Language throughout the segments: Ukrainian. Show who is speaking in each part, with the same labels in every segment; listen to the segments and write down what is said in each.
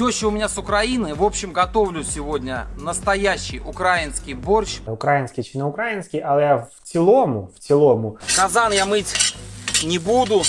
Speaker 1: Теща у меня с Украины. В общем, готовлю сегодня настоящий украинский борщ.
Speaker 2: Український чи не український, але в цілому, в цілому,
Speaker 1: Казан я мыть не буду.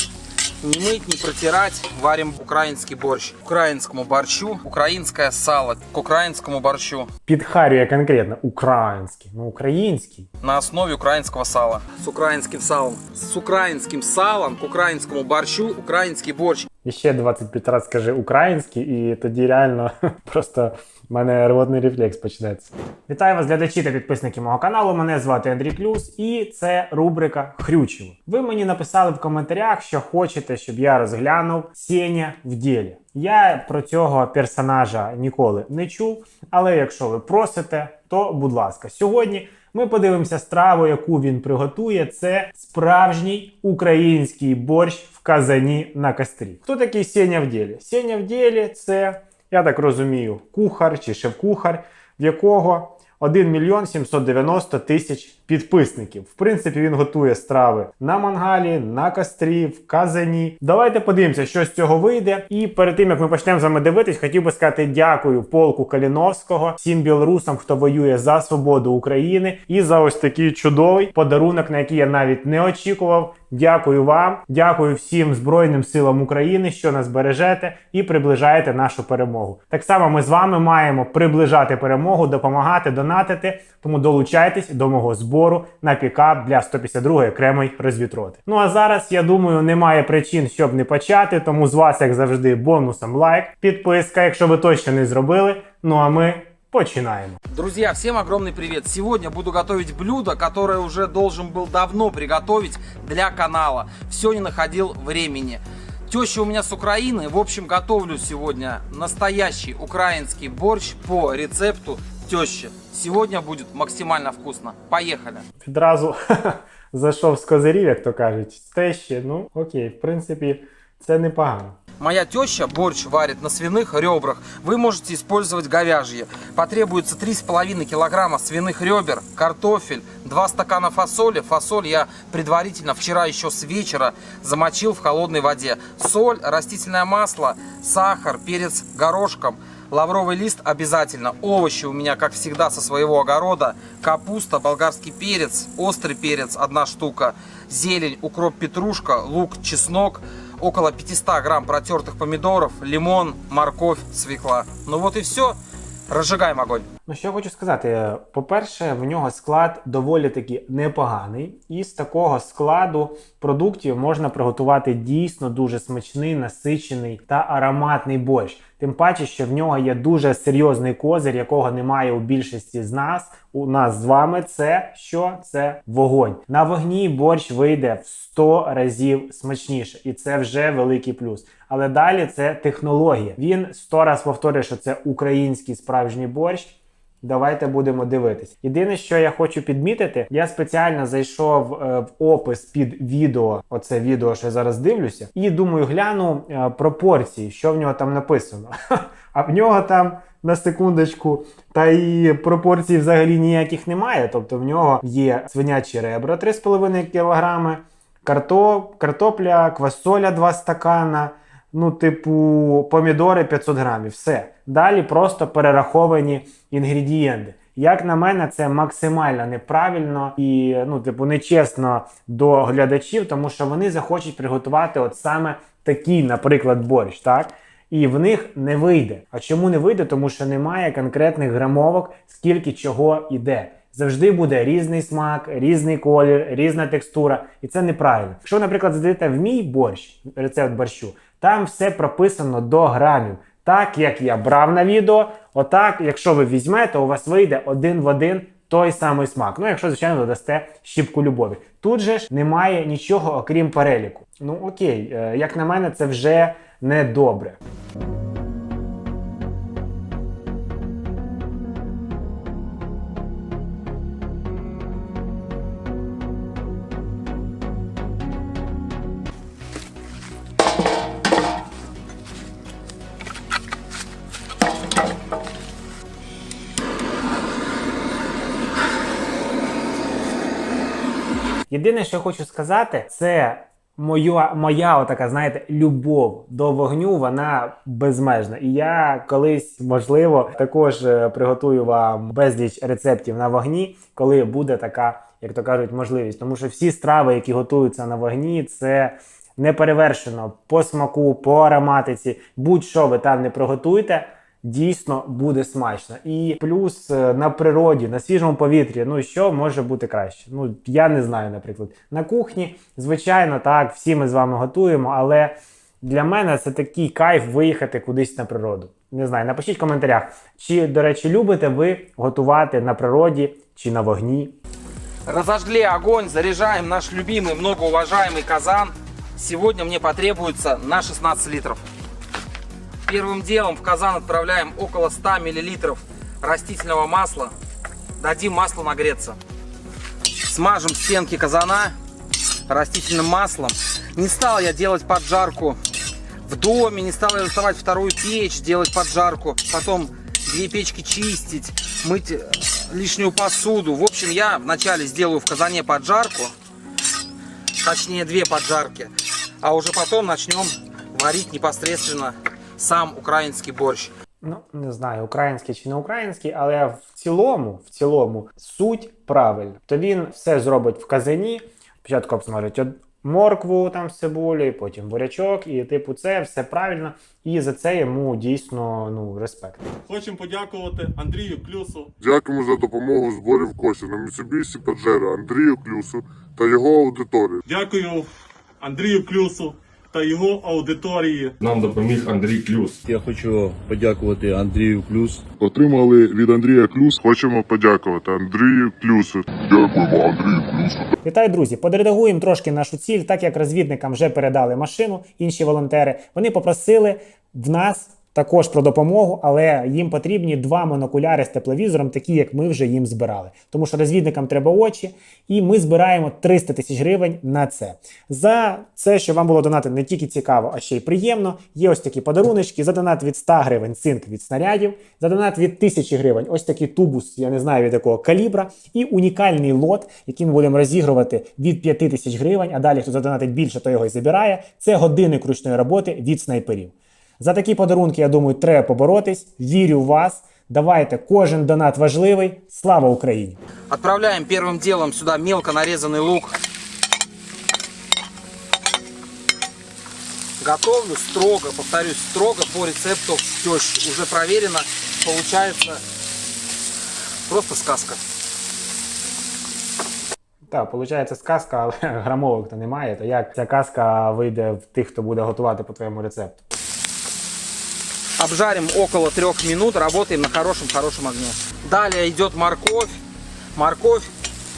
Speaker 1: Не мыть, не протирать. Варим украинский борщ. К украинскому борщу украинское сало. К украинскому борщу
Speaker 2: підхарює конкретно український, ну український.
Speaker 1: на основе украинского сала. С украинским салом. С украинским салом к украинскому борщу украинский борщ.
Speaker 2: І ще 25 разів скажи український, і тоді реально просто в мене рвотний рефлекс почнеться. Вітаю вас, глядачі та підписники мого каналу. Мене звати Андрій Клюс, і це рубрика Хрючево. Ви мені написали в коментарях, що хочете, щоб я розглянув Сеня в ділі. Я про цього персонажа ніколи не чув, але якщо ви просите, то будь ласка, сьогодні ми подивимося страву, яку він приготує. Це справжній український борщ в казані на кострі. Хто такий Сеня в ділі? Сеня в ділі це, я так розумію, кухар чи шеф-кухар, в якого 1 мільйон 790 тисяч підписників. В принципі, він готує страви на мангалі, на кострі, в казані. Давайте подивимося, що з цього вийде. І перед тим як ми почнемо з вами дивитись, хотів би сказати дякую полку Каліновського, всім білорусам, хто воює за свободу України, і за ось такий чудовий подарунок, на який я навіть не очікував. Дякую вам, дякую всім Збройним силам України, що нас бережете і приближаєте нашу перемогу. Так само ми з вами маємо приближати перемогу, допомагати, донатити. Тому долучайтесь до мого збору на пікап для 152-ї окремої розвітроти. Ну а зараз я думаю, немає причин, щоб не почати. Тому з вас, як завжди, бонусом лайк, підписка, якщо ви точно не зробили. Ну а ми починаємо.
Speaker 1: Друзья, всем огромный привет! Сегодня буду готовить блюдо, которое уже должен был давно приготовить для канала. Все не находил времени. Теща у меня с Украины. В общем, готовлю сегодня настоящий украинский борщ по рецепту тещи. Сегодня будет максимально вкусно. Поехали!
Speaker 2: Відразу зайшов з козирів, як то кажуть. З тещі, ну окей, в принципі, це непогано.
Speaker 1: Моя теща борщ варит на свиных ребрах. Вы можете использовать говяжье. Потребуется 3,5 килограмма свиных ребер, картофель, 2 стакана фасоли. Фасоль я предварительно вчера еще с вечера замочил в холодной воде. Соль, растительное масло, сахар, перец горошком. Лавровый лист обязательно. Овощи у меня, как всегда, со своего огорода. Капуста, болгарский перец, острый перец, одна штука. Зелень, укроп, петрушка, лук, чеснок. Около 500 грамм протертых помидоров, лимон, морковь, свекла. Ну вот и все. Разжигаем огонь.
Speaker 2: Ну, що я хочу сказати, по-перше, в нього склад доволі таки непоганий, і з такого складу продуктів можна приготувати дійсно дуже смачний, насичений та ароматний борщ. Тим паче, що в нього є дуже серйозний козир, якого немає у більшості з нас. У нас з вами це що? Це вогонь. На вогні борщ вийде в 100 разів смачніше, і це вже великий плюс. Але далі це технологія. Він 100 раз повторює, що це український справжній борщ. Давайте будемо дивитись. Єдине, що я хочу підмітити, я спеціально зайшов е, в опис під відео, оце відео, що я зараз дивлюся, і думаю, гляну е, пропорції, що в нього там написано. А в нього там на секундочку, та і пропорцій взагалі ніяких немає. Тобто в нього є свинячі ребра 3,5 кг, карто, картопля, квасоля 2 стакана. Ну, типу, помідори 500 грамів. Все. Далі просто перераховані інгредієнти. Як на мене, це максимально неправильно і ну, типу, нечесно до глядачів, тому що вони захочуть приготувати от саме такий, наприклад, борщ, так? І в них не вийде. А чому не вийде? Тому що немає конкретних грамовок, скільки чого йде. Завжди буде різний смак, різний колір, різна текстура, і це неправильно. Якщо, наприклад, задаєте в мій борщ, рецепт борщу, там все прописано до грамів. Так як я брав на відео, отак, якщо ви візьмете, у вас вийде один в один той самий смак. Ну, якщо, звичайно, додасте щіпку любові. Тут же ж немає нічого, окрім переліку. Ну окей, е, як на мене, це вже не добре. Єдине, що я хочу сказати, це моя, моя отака, знаєте, любов до вогню, вона безмежна. І я колись, можливо, також е, приготую вам безліч рецептів на вогні, коли буде така, як то кажуть, можливість. Тому що всі страви, які готуються на вогні, це не перевершено по смаку, по ароматиці. Будь-що ви там не приготуєте. Дійсно буде смачно. І плюс е, на природі, на свіжому повітрі, ну що може бути краще? Ну я не знаю, наприклад. На кухні, звичайно, так, всі ми з вами готуємо, але для мене це такий кайф виїхати кудись на природу. Не знаю, напишіть в коментарях, чи, до речі, любите ви готувати на природі чи на вогні.
Speaker 1: Разожгли огонь, заряжаем наш любимый, многоуважаемый казан. Сегодня мне потребуется на 16 литров. Первым делом в казан отправляем около 100 миллилитров растительного масла. Дадим маслу нагреться. Смажем стенки казана растительным маслом. Не стал я делать поджарку в доме, не стал я доставать вторую печь, делать поджарку, потом две печки чистить, мыть э, лишнюю посуду. В общем, я вначале сделаю в казане поджарку, точнее две поджарки, а уже потом начнем варить непосредственно сам украинский борщ.
Speaker 2: Ну, не знаю, український чи не український, але в цілому, в цілому, суть правильна. То він все зробить в казані. Спочатку обсмажить од- моркву там з цибулею, потім бурячок, і типу, це все правильно. І за це йому дійсно ну респект.
Speaker 3: Хочемо подякувати Андрію Клюсу,
Speaker 4: Дякуємо за допомогу в зборі в кошти на Mitsubishi Pajero Андрію Клюсу та його аудиторії.
Speaker 3: дякую Андрію Клюсу та його аудиторії.
Speaker 5: Нам допоміг Андрій Клюс.
Speaker 6: Я хочу подякувати Андрію Клюс
Speaker 4: Отримали від Андрія Клюс. Хочемо подякувати Андрію Клюсу. Дякуємо Андрію Клюсу.
Speaker 2: Вітаю, друзі! Подредагуємо трошки нашу ціль, так як розвідникам вже передали машину, інші волонтери. Вони попросили в нас також про допомогу, але їм потрібні два монокуляри з тепловізором, такі як ми вже їм збирали. Тому що розвідникам треба очі, і ми збираємо 300 тисяч гривень на це. За це, що вам було донати не тільки цікаво, а ще й приємно. Є ось такі подаруночки. За донат від 100 гривень цинк від снарядів, за донат від 1000 гривень ось такий тубус, я не знаю від якого калібра, і унікальний лот, який ми будемо розігрувати від 5 тисяч гривень. А далі, хто задонатить більше, то його і забирає. Це годинник ручної роботи від снайперів. За такі подарунки, я думаю, треба поборотись. Вірю в вас. Давайте, кожен донат важливий. Слава Україні!
Speaker 1: Отправляем первым делом сюда мелко нарезанный лук. Готовлю строго, повторюсь, строго по рецепту тещи. Уже проверено. Получается просто сказка.
Speaker 2: Так, виходить сказка, але грамовок то немає. То як ця казка вийде в тих, хто буде готувати по твоєму рецепту?
Speaker 1: Обжарим около трех минут, работаем на хорошем-хорошем огне. Далее идет морковь. Морковь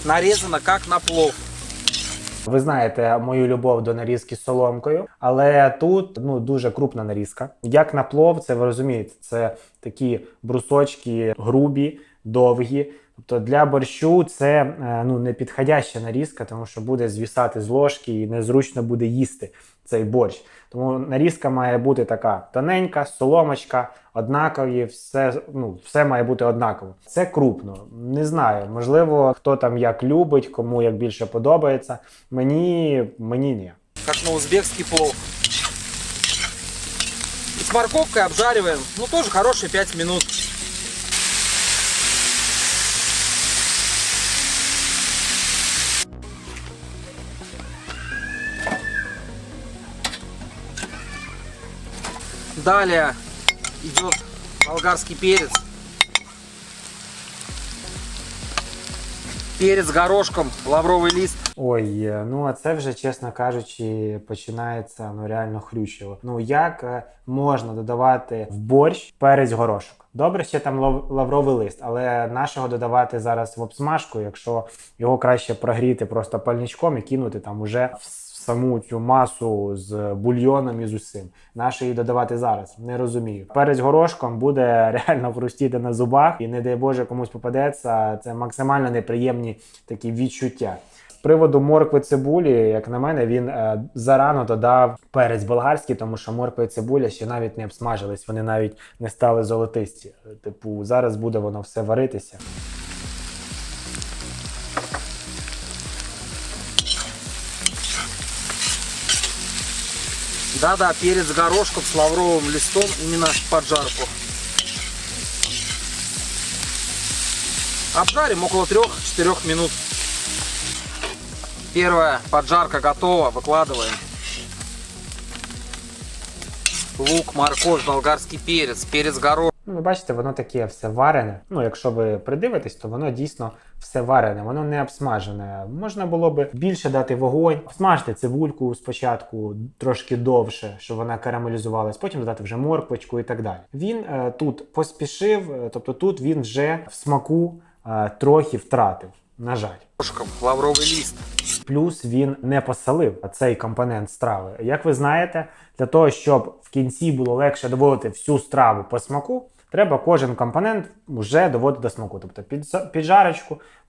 Speaker 1: нарезана как на плов.
Speaker 2: Ви знаєте мою любов до нарізки соломкою, але тут ну дуже крупна нарізка. Як на плов, це ви розумієте, це такі брусочки грубі, довгі. Тобто для борщу це е, ну не підходяща нарізка, тому що буде звісати з ложки і незручно буде їсти цей борщ. Тому нарізка має бути така тоненька, соломочка, однакові, все, ну, все має бути однаково. Це крупно. Не знаю, можливо, хто там як любить, кому як більше подобається. Мені, мені ні.
Speaker 1: как на узбекский плов. И с морковкой обжариваем, ну тоже хорошие 5 минут. Далее идет болгарский перец. Перец горошком, лавровый лист.
Speaker 2: Ой, е, ну а це вже, чесно кажучи, починається ну реально хрючево. Ну як е, можна додавати в борщ перець горошок? Добре, ще там лавровий лист, але нашого додавати зараз в обсмажку, якщо його краще прогріти просто пальничком і кинути там уже в саму цю масу з бульйоном і з усім. Наше її додавати зараз? Не розумію. Перець горошком буде реально хрустіти на зубах, і не дай Боже комусь попадеться. Це максимально неприємні такі відчуття. Приводу моркви цибулі, як на мене, він е, зарано додав перець болгарський, тому що морква і цибуля ще навіть не обсмажились, вони навіть не стали золотисті. Типу, зараз буде воно все варитися.
Speaker 1: Да-да, перец горошком с лавровым листом именно под жарку. Обжарим около 3-4 минут. Первая поджарка готова, выкладываем. Лук, морковь, болгарский перец, перец горошком.
Speaker 2: Ну, ви бачите, воно таке все варене. Ну, якщо ви придивитесь, то воно дійсно все варене, воно не обсмажене. Можна було би більше дати вогонь, обсмажити цибульку спочатку трошки довше, щоб вона карамелізувалась, потім додати вже морквочку і так далі. Він е, тут поспішив, е, тобто тут він вже в смаку е, трохи втратив. На жаль.
Speaker 1: лавровый лист.
Speaker 2: Плюс він не посолив цей компонент страви. Як ви знаєте, для того, щоб в кінці було легше доводити всю страву по смаку, треба кожен компонент вже доводити до смаку. Тобто під, за-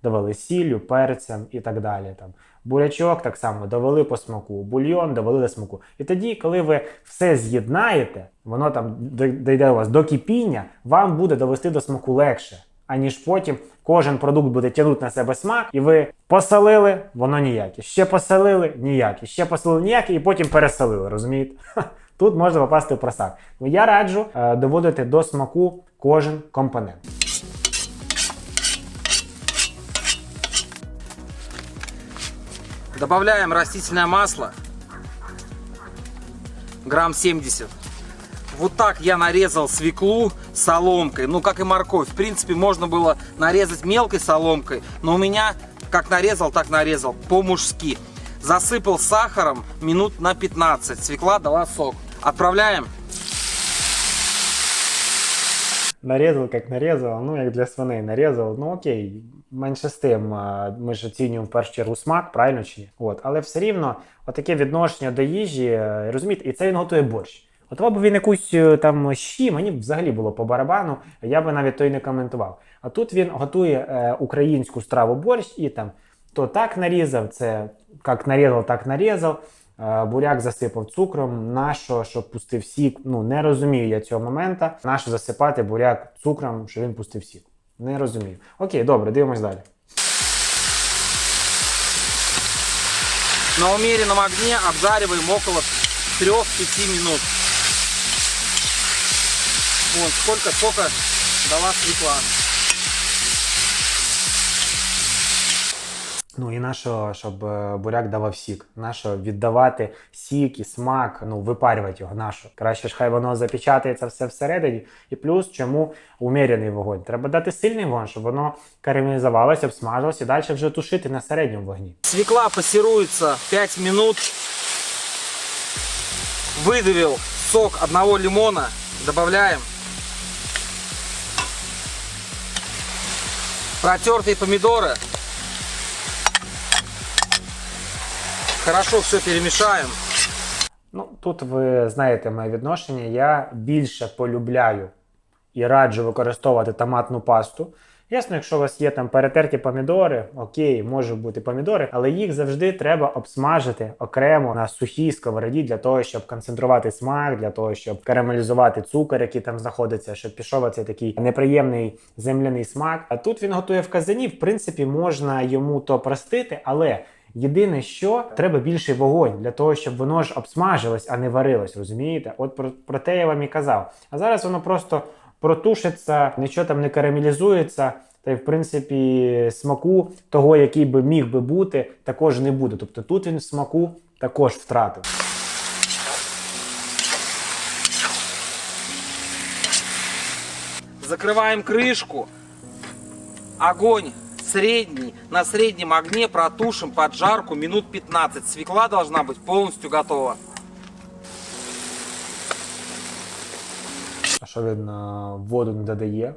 Speaker 2: довели сіллю, перцем і так далі. Там бурячок так само довели по смаку, бульйон довели до смаку. І тоді, коли ви все з'єднаєте, воно там дійде у вас до кипіння, вам буде довести до смаку легше. Аніж потім кожен продукт буде тягнути на себе смак, і ви посолили, воно ніяке. Ще посолили, ніяке. Ще посолили ніяке, і потім пересолили. Розумієте? Тут можна попасти в просак. Ну, Я раджу е, доводити до смаку кожен компонент.
Speaker 1: Добавляем растительное масло. Грамм 70. Вот так я нарезал свеклу соломкой. Ну, как и морковь. В принципе, можно было нарезать мелкой соломкой. Но у меня, как нарезал, так нарезал. По-мужски. Засыпал сахаром минут на 15. Свекла дала сок. Отправляем.
Speaker 2: Нарізав, як нарізав, ну як для свиней нарізав. Ну окей, менше з тим. Ми ж оцінюємо в першу чергу смак, правильно чи ні? От, але все рівно отаке відношення до їжі, е, розумієте, і це він готує борщ. От б він якусь е, там щі, мені б взагалі було по барабану, я би навіть то й не коментував. А тут він готує е, українську страву борщ і там то так нарізав, це як нарізав, так нарізав. Е, Буряк засипав цукром. Нащо, щоб пустив сік? Ну не розумію я цього моменту. Нащо засипати буряк цукром, що він пустив сік? Не розумію. Окей, добре, дивимось далі.
Speaker 1: На умеренном огне обжариваем около 3-5 минут. Вон сколько сока дала свекла.
Speaker 2: Ну і нащо, щоб е, буряк давав сік? Нащо віддавати сік і смак, ну випарювати його, нащо? Краще ж хай воно запечатається все всередині. І плюс чому умірений вогонь? Треба дати сильний вогонь, щоб воно карамелізувалося, обсмажилося і далі вже тушити на середньому вогні.
Speaker 1: Свекла пассируется 5 минут. Выдавил сок одного лимона. Добавляем. Протертые помидоры. Хорошо все перемешаем.
Speaker 2: Ну, тут ви знаєте моє відношення. Я більше полюбляю і раджу використовувати томатну пасту. Ясно, якщо у вас є там перетерті помідори, окей, можуть бути помідори, але їх завжди треба обсмажити окремо на сухій сковороді для того, щоб концентрувати смак, для того, щоб карамелізувати цукор, який там знаходиться, щоб пішов оцей такий неприємний земляний смак. А тут він готує в казані. В принципі, можна йому то простити, але Єдине, що треба більший вогонь для того, щоб воно ж обсмажилось, а не варилось, розумієте? От про, про те я вам і казав. А зараз воно просто протушиться, нічого там не карамелізується, та й в принципі смаку того, який би міг би бути, також не буде. Тобто тут він смаку також втратив.
Speaker 1: Закрываем крышку. Огонь средний. На среднем огне протушим под жарку минут 15. Свекла должна быть полностью готова.
Speaker 2: А що він е, воду не додає?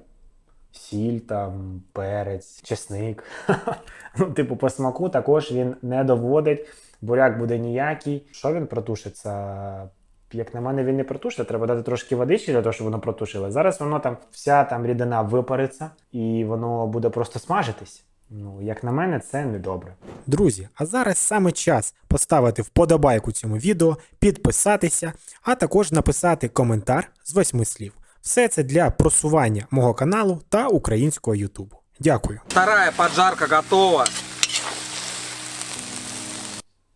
Speaker 2: Сіль, там, перець, чесник. ну, типу, по смаку також він не доводить. Буряк буде ніякий. Що він протушиться? Як на мене, він не протушиться, треба дати трошки водички для того, щоб воно протушило. Зараз воно там вся там рідина випариться і воно буде просто смажитись. Ну, як на мене, це недобре.
Speaker 7: Друзі, а зараз саме час поставити вподобайку цьому відео, підписатися, а також написати коментар з восьми слів. Все це для просування мого каналу та українського Ютубу. Дякую.
Speaker 1: Вторая поджарка готова.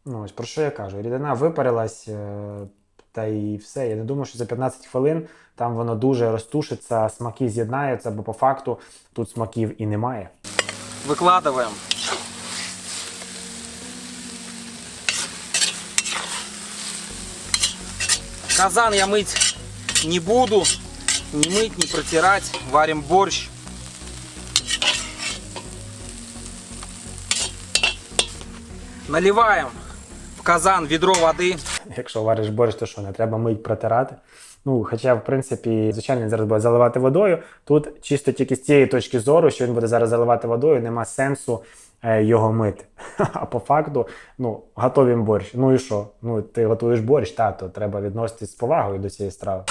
Speaker 2: Ну, ось про що я кажу? Рідина випарилась, е, та і все. Я не думаю, що за 15 хвилин там воно дуже розтушиться, смаки з'єднаються, бо по факту тут смаків і немає.
Speaker 1: Выкладываем. Казан я мыть не буду. Не мыть, не протирать. Варим борщ. Наливаем в казан ведро воды.
Speaker 2: Якщо вариш борщ, то що не треба мить протирати. Ну, хоча, в принципі, звичайно, зараз буде заливати водою. Тут чисто тільки з цієї точки зору, що він буде зараз заливати водою, нема сенсу е, його мити. А по факту, ну, готовим борщ. Ну і що? Ну, ти готуєш борщ, та, то треба відноситись з повагою до цієї страви.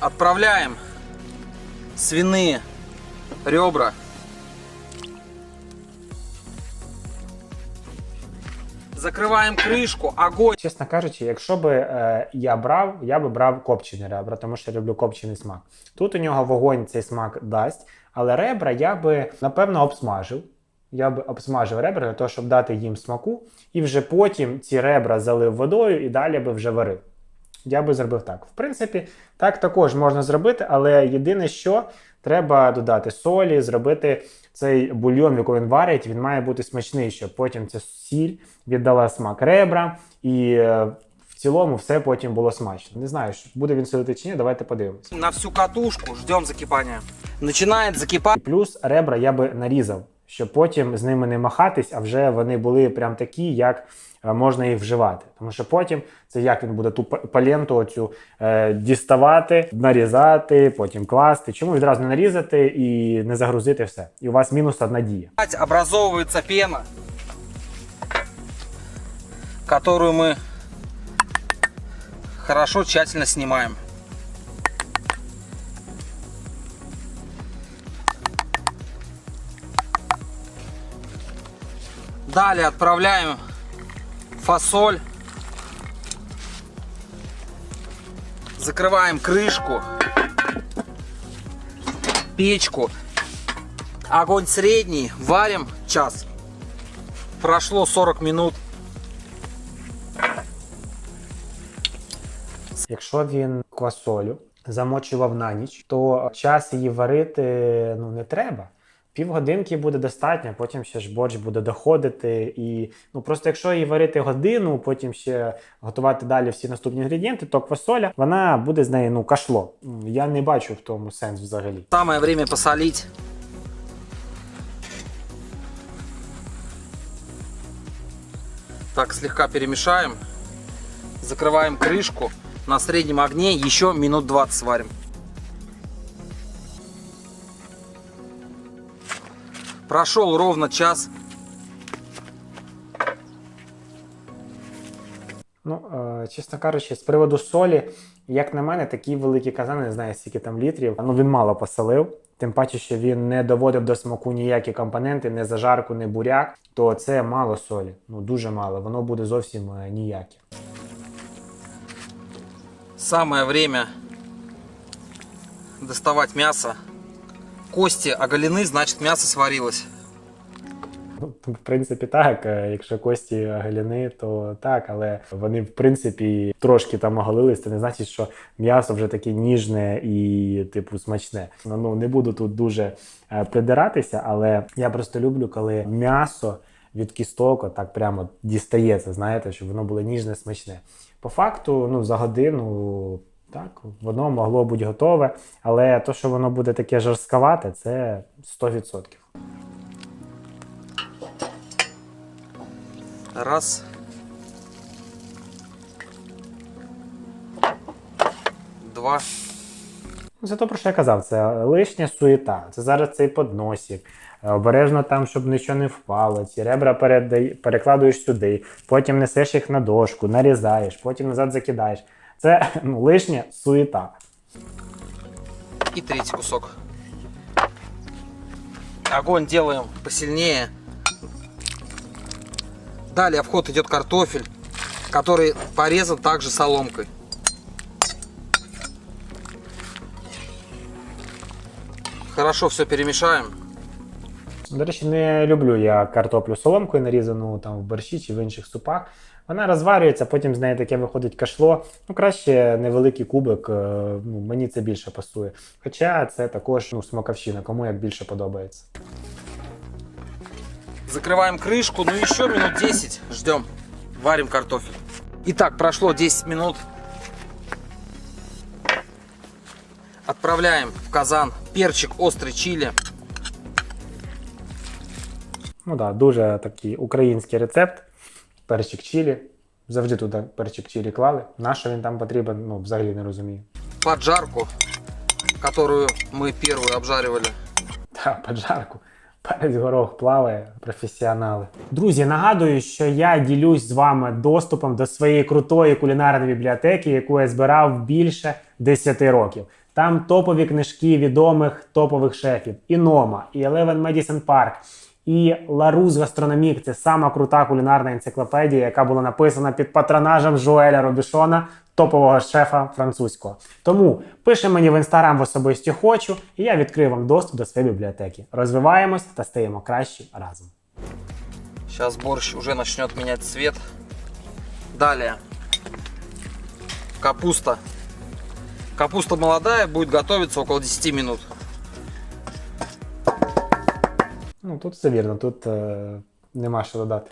Speaker 1: Отправляем свиные ребра. Закрываем крышку, огонь.
Speaker 2: Чесно кажучи, якщо би е, я брав, я би брав копчені ребра, тому що я люблю копчений смак. Тут у нього вогонь цей смак дасть, але ребра я би напевно обсмажив. Я би обсмажив ребра для того, щоб дати їм смаку, і вже потім ці ребра залив водою і далі би вже варив. Я би зробив так. В принципі, так також можна зробити, але єдине, що треба додати солі, зробити цей бульйон, в якому він варить, він має бути смачний, щоб потім ця сіль віддала смак ребра, і е, в цілому все потім було смачно. Не знаю, буде він сидіти чи ні, давайте подивимось.
Speaker 1: На всю катушку ждем закипания. Начинает закипать.
Speaker 2: Плюс ребра я би нарізав, щоб потім з ними не махатись, а вже вони були прям такі, як е, можна їх вживати. Тому що потім це як він буде ту па- паленту оцю е, діставати, нарізати, потім класти. Чому відразу не нарізати і не загрузити все? І у вас мінус одна дія.
Speaker 1: Образовывается пена, которую мы хорошо, тщательно снимаем. Далее отправляем фасоль. Закрываем крышку. Печку. Огонь средний. Варим час. Прошло 40 минут.
Speaker 2: Якщо він квасолю замочував на ніч, то час її варити ну, не треба. Півгодинки буде достатньо, потім ще ж борщ буде доходити. І ну просто якщо її варити годину, потім ще готувати далі всі наступні інгредієнти, то квасоля вона буде з неї ну кашло. Я не бачу в тому сенс взагалі.
Speaker 1: Самое время посолить. Так, слегка перемешаем. Закрываем крышку. На среднем огне еще минут 20 сварим. Прошел ровно час.
Speaker 2: Ну, е, чесно кажучи, з приводу солі, як на мене, такі великі казани, не знаю, скільки там літрів. Ну він мало посолив. Тим паче, що він не доводив до смаку ніякі компоненти, не зажарку, не буряк, то це мало солі. Ну дуже мало. Воно буде зовсім е, ніяке.
Speaker 1: Самое время доставать мясо. Кости оголены, значит мясо сварилось.
Speaker 2: Ну, в принципі, так. е, Якщо кості галяни, то так, але вони, в принципі, трошки там оголились, це не значить, що м'ясо вже таке ніжне і, типу, смачне. Ну, ну не буду тут дуже е, придиратися, але я просто люблю, коли м'ясо від кісток так прямо дістається, знаєте, щоб воно було ніжне, смачне. По факту, ну, за годину. Так, воно могло бути готове, але то, що воно буде таке жорстковате, це 100%.
Speaker 1: Раз. Два.
Speaker 2: Ну, Це то, про що я казав, це лишня суєта. Це зараз цей подносик. Е, Обережно там, щоб нічого не впало. Ці ребра перекладуєш сюди, потім несеш їх на дошку, нарізаєш, потім назад закидаєш. Це ну, лишня суєта.
Speaker 1: И третий кусок. Огонь делаем посильнее. Далее в ход идет картофель, который порезан также соломкой. Хорошо все перемешаем.
Speaker 2: До речі, не люблю я картоплю соломкою нарізану там в борщі чи в інших супах. Вона розварюється, потім з неї таке виходить кашло. Ну, краще невеликий кубик, е, ну, мені це більше пасує. Хоча це також ну, смаковщина, кому як більше подобається.
Speaker 1: Закрываем крышку, ну еще минут 10 ждем. Варим картофель. Итак, прошло 10 минут. Отправляем в казан перчик острый чили.
Speaker 2: Ну так, да, дуже такий український рецепт. Перчик чилі. Завжди туди перчик чилі клали. На що він там потрібен, ну взагалі не розумію.
Speaker 1: Поджарку, которую мы первую обжаривали.
Speaker 2: Та поджарку. Перець горох плаває, професіонали. Друзі, нагадую, що я ділюсь з вами доступом до своєї крутої кулінарної бібліотеки, яку я збирав більше 10 років. Там топові книжки відомих топових шефів: і Нома, і Eleven Medicine Park, і Ларус Гастрономік це сама крута кулінарна енциклопедія, яка була написана під патронажем Жуеля Робішона, топового шефа французького. Тому пиши мені в інстаграм в особисті хочу, і я відкрию вам доступ до своєї бібліотеки. Розвиваємось та стаємо кращі разом.
Speaker 1: Сейчас борщ уже начнет менять цвет. Далее. Капуста. Капуста молодая, будет готовиться около 10 минут.
Speaker 2: Ну тут все вірно, тут е, нема що додати.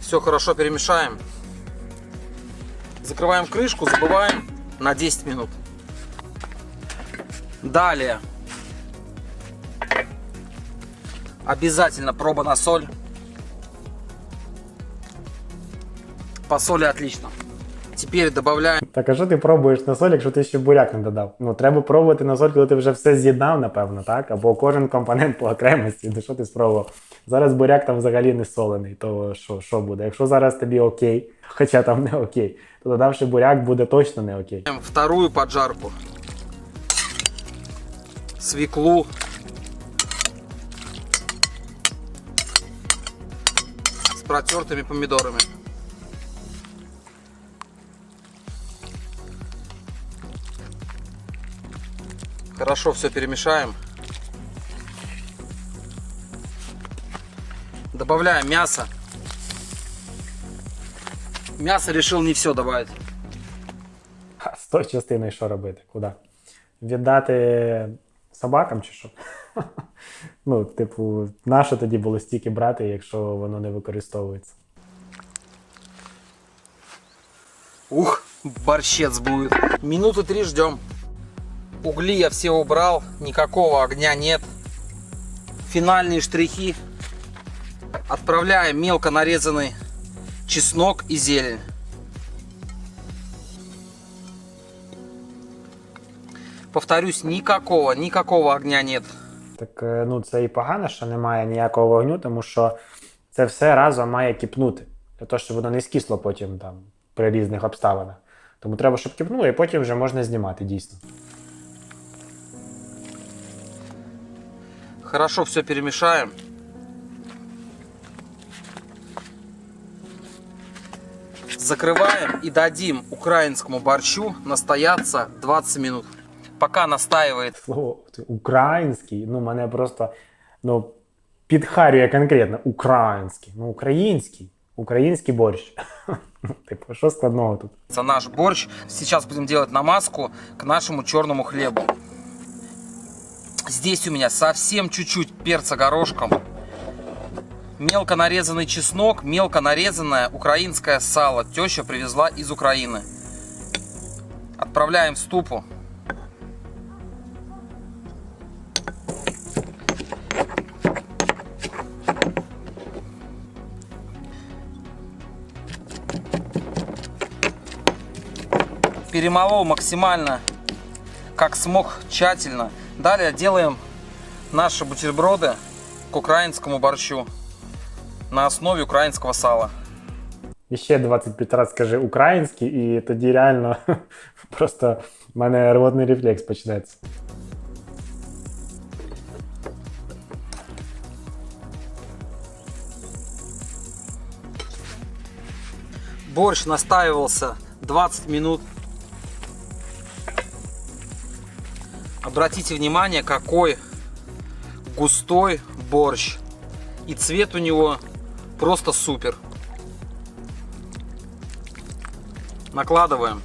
Speaker 1: Все хорошо перемешаем. Закрываем крышку, забываем на 10 минут. Далее. Обязательно проба на соль. По соли отлично. Теперь добавляем
Speaker 2: Так а що ти пробуєш на соль, якщо ти ще буряк не додав? Ну треба пробувати на соль, коли ти вже все з'єднав, напевно, так? Або кожен компонент по окремості. Ну що ти спробував? Зараз буряк там взагалі не солений, то що, що буде? Якщо зараз тобі окей, хоча там не окей, то додавши буряк буде точно не окей.
Speaker 1: вторую поджарку. Свеклу. С протертыми помидорами. Хорошо все перемешаем. Добавляем мясо. Мясо решил не все добавить.
Speaker 2: А з тою частиною що робити? Куди? Віддати собакам чи що? ну, типу, нащо тоді було стільки брати, якщо воно не використовується?
Speaker 1: Ух, борщец будет. Минуты три ждем. Угли я все убрал, никакого огня нет. Финальные штрихи. Отправляем мелко нарезанный чеснок и зелень. Повторюсь, никакого, никакого огня нет.
Speaker 2: Так е, ну це і погано, що немає ніякого вогню, тому що це все разом має кипнути. Для того, щоб воно не скисло потім там при різних обставинах. Тому треба, щоб кипнуло, і потім вже можна знімати дійсно.
Speaker 1: Хорошо все перемешаем. Закрываем и дадим украинскому борщу настояться 20 минут. Пока настаивает
Speaker 2: Слово це український, ну мене просто ну, підхарює конкретно український. Ну, український. Український борщ. Ну, Типу, що складного тут?
Speaker 1: наш борщ. Сейчас будем делать намазку к нашему черному хлебу. Здесь у меня совсем чуть-чуть перца горошком. Мелко нарезанный чеснок, мелко нарезанное украинское сало. Теща привезла из Украины. Отправляем в ступу. Перемолол максимально, как смог, тщательно. Далее делаем наши бутерброды к украинскому борщу на основе украинского сала.
Speaker 2: І ще 25 разів скажи український, і тоді реально просто в мене рвотний рефлекс почнеться.
Speaker 1: Борщ настаивался 20 минут. Обратите внимание, какой густой борщ. И цвет у него просто супер. Накладываем.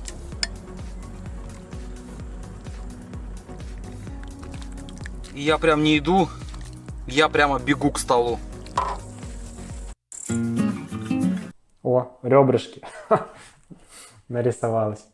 Speaker 1: И я прям не иду, я прямо бегу к столу.
Speaker 2: О, ребрышки. Нарисовались.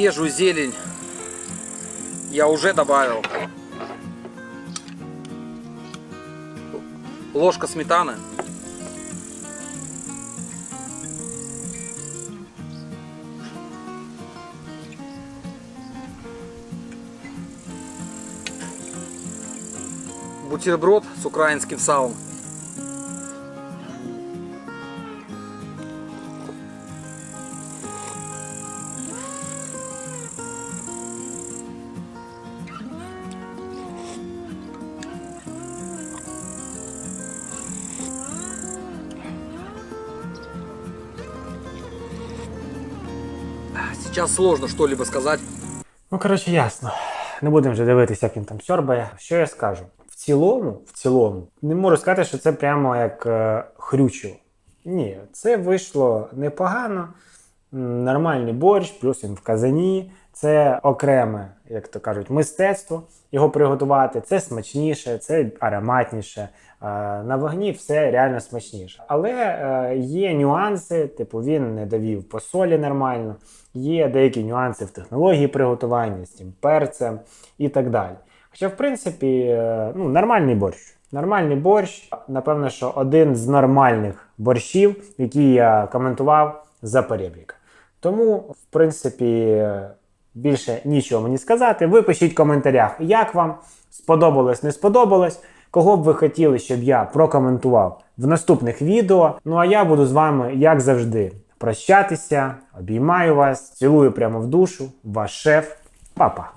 Speaker 1: Свежую зелень я уже добавил. Ложка сметаны. Бутерброд с украинским салом. Сейчас сложно что-либо сказать.
Speaker 2: Ну, коротше, ясно. Не будемо вже дивитися, як він там сьорбає. Що я скажу? В цілому, в цілому, не можу сказати, що це прямо як е, хрючево. Ні, це вийшло непогано. Нормальний борщ, плюс він в казані. Це окреме, як то кажуть, мистецтво його приготувати. Це смачніше, це ароматніше. Е, На вогні все реально смачніше. Але е, є нюанси, типу він не довів по солі нормально, є деякі нюанси в технології приготування з тим перцем і так далі. Хоча, в принципі, е, ну, нормальний борщ. Нормальний борщ, напевно, що один з нормальних борщів, які я коментував за перебріка. Тому, в принципі, більше нічого мені сказати. Ви пишіть в коментарях, як вам сподобалось, не сподобалось, кого б ви хотіли, щоб я прокоментував в наступних відео. Ну а я буду з вами, як завжди, прощатися. Обіймаю вас, цілую прямо в душу. Ваш шеф, Папа.